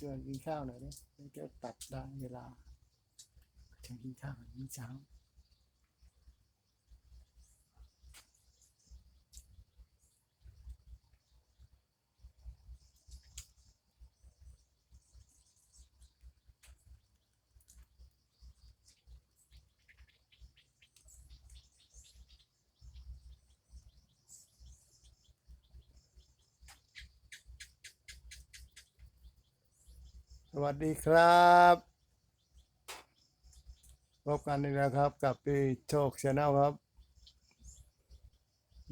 ชวนกินข้าวหน่อยดิเดี๋ยวจะตัดได้เวลาจะกินข้าวมื้อเช้า วัสดีครับพบกันอีกแล้วครับ กับพี่โชคชาแนลครับ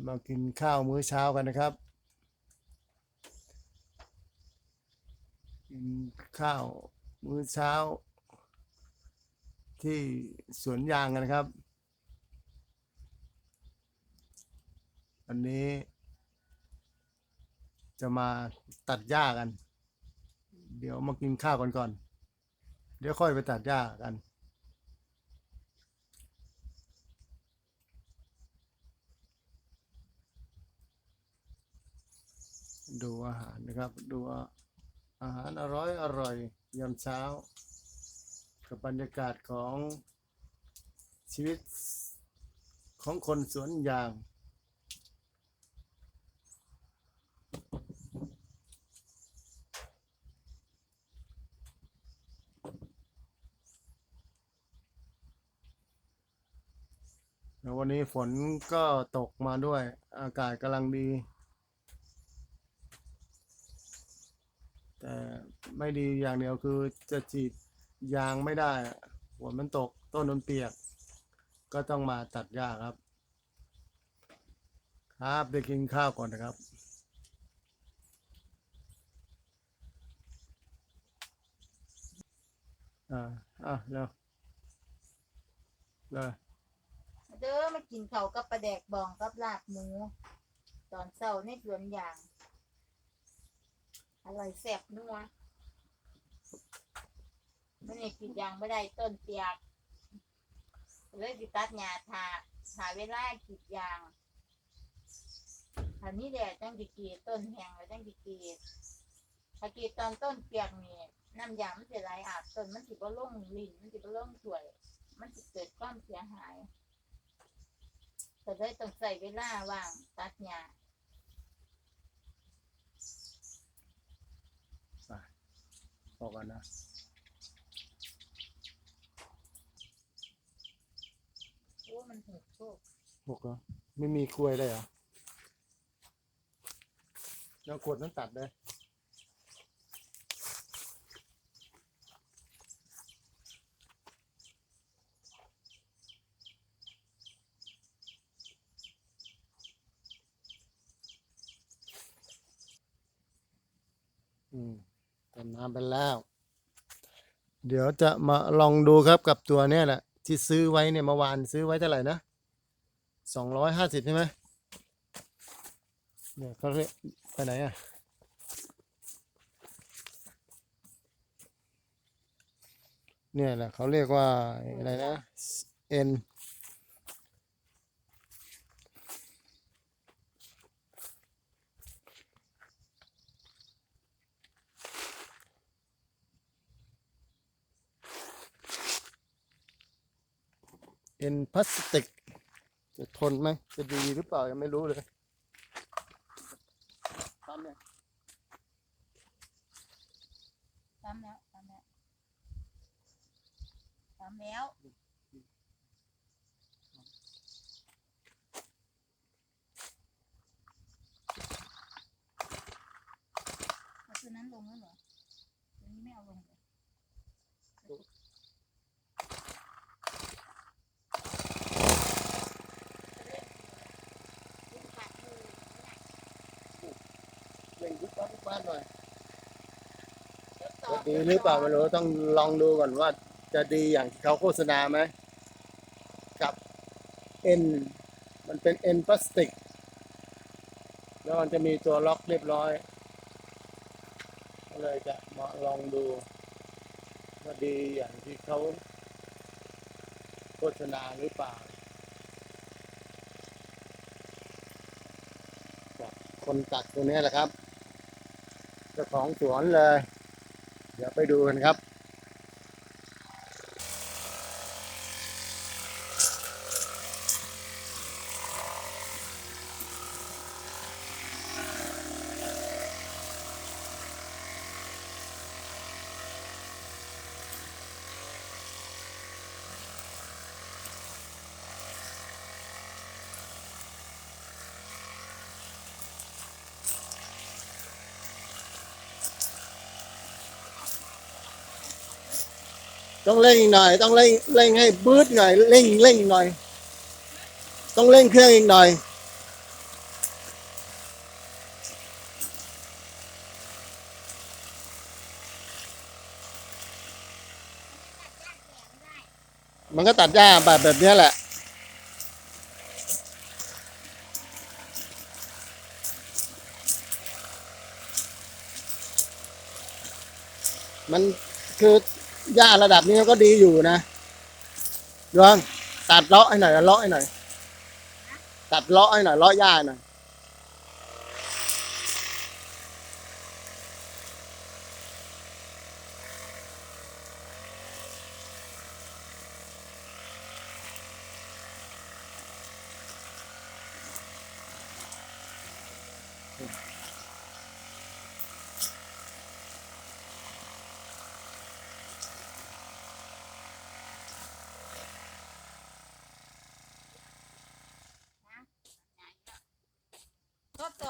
มากินข้าวมื้อเช้ากันนะครับ กินข้าวมื้อเช้า ที่สวนยางกันนะครับวันนี้ จะมาตัดหญ้ากัน เดี๋ยวมากินข้าวกันก่อน เดี๋ยวค่อยไปตัดหญ้ากัน ดูอาหารนะครับ ดูอาหารอร่อยอร่อยยามเช้า กับบรรยากาศของชีวิตของคนสวนยาง ววันนี้ฝนก็ตกมาด้วย อากาศกำลังดี แต่ไม่ดีอย่างเดียวคือจะฉีดยางไม่ได้ฝนมันตกต้นมันเปียก ก็ต้องมาตัดหญ้าครับ ครับไปกินข้าวก่อนนะครับอ่าอะเร็วเลย เด้อมากินเขากับปลาแดกบองกับลาบหมู ตอนเช้าในสวนยาง อร่อยแซ่บนัวมันนี่กินยางไม่ได้ต้นเปียกเลยสิตัดหญ้าทาหาเวลากินยางอันนี้แดดจังสิกรีดต้นแห้งแล้วจังสิกรีดถ้ากรีดตอนต้นเปียกนี่น้ำยางมันจะไหลอาบต้นมันสิบ่ลงลิ้นมันสิบ่ลงถ้วย มันสิเกิดความเสียหาย ก็เลยต้องใส่เวลาว่างตัดหญ้าพอกันนะโอ้มันหกโชคหกเหรอไม่มีกล้วยได้เหรอแล้วกดนั้นตัดเลย เติมน้ำไปแล้ว เดี๋ยวจะมาลองดูครับกับตัวเนี้ยแหละที่ซื้อไว้เนี่ยเมื่อวานซื้อไว้เท่าไหร่นะสองร้อยห้าสิบใช่ไหมเนี่ยเขาเรียกไปไหนอะเนี่ยแหละเขาเรียกว่าอะไรนะ N เป็นพลาสติก จะทนไหม จะดีหรือเปล่า ยังไม่รู้เลยทำเนี่ยทำแล้วทำแล้วทำแล้วเอาตัวนั้นลงแล้วเหรอตัวนี้ไม่เอาลงเลยลูกขาดมือ เร่งยุบบ้านยุบบ้านหน่อยจะดีหรือเปล่าไม่รู้ต้องลองดูก่อนว่า จะดีอย่างที่เขาโฆษณาไหมกับ N มันเป็น N พลาสติก แล้วมันจะมีตัวล็อกเรียบร้อยก็เลยจะมาลองดูว่าดีอย่างที่เขาโฆษณาหรือเปล่าคนตัดตัวนี้แหละครับ เจ้าของสวนเลย เดี๋ยวไปดูกันครับ ต้องเร่งหน่อย ต้องเร่งเร่งให้บืดหน่อยเร่งเร่งหน่อย ต้องเร่งเครื่องอีกหน่อย มันก็ตัดหญ้าแบบแบบนี้แหละมันคือ หญ้าระดับนี้ก็ดีอยู่นะดวงตัดเลาะให้หน่อยเลาะให้หน่อยตัดเลาะให้หน่อยเลาะหญ้าหน่อย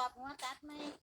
อบหัวตัดไหม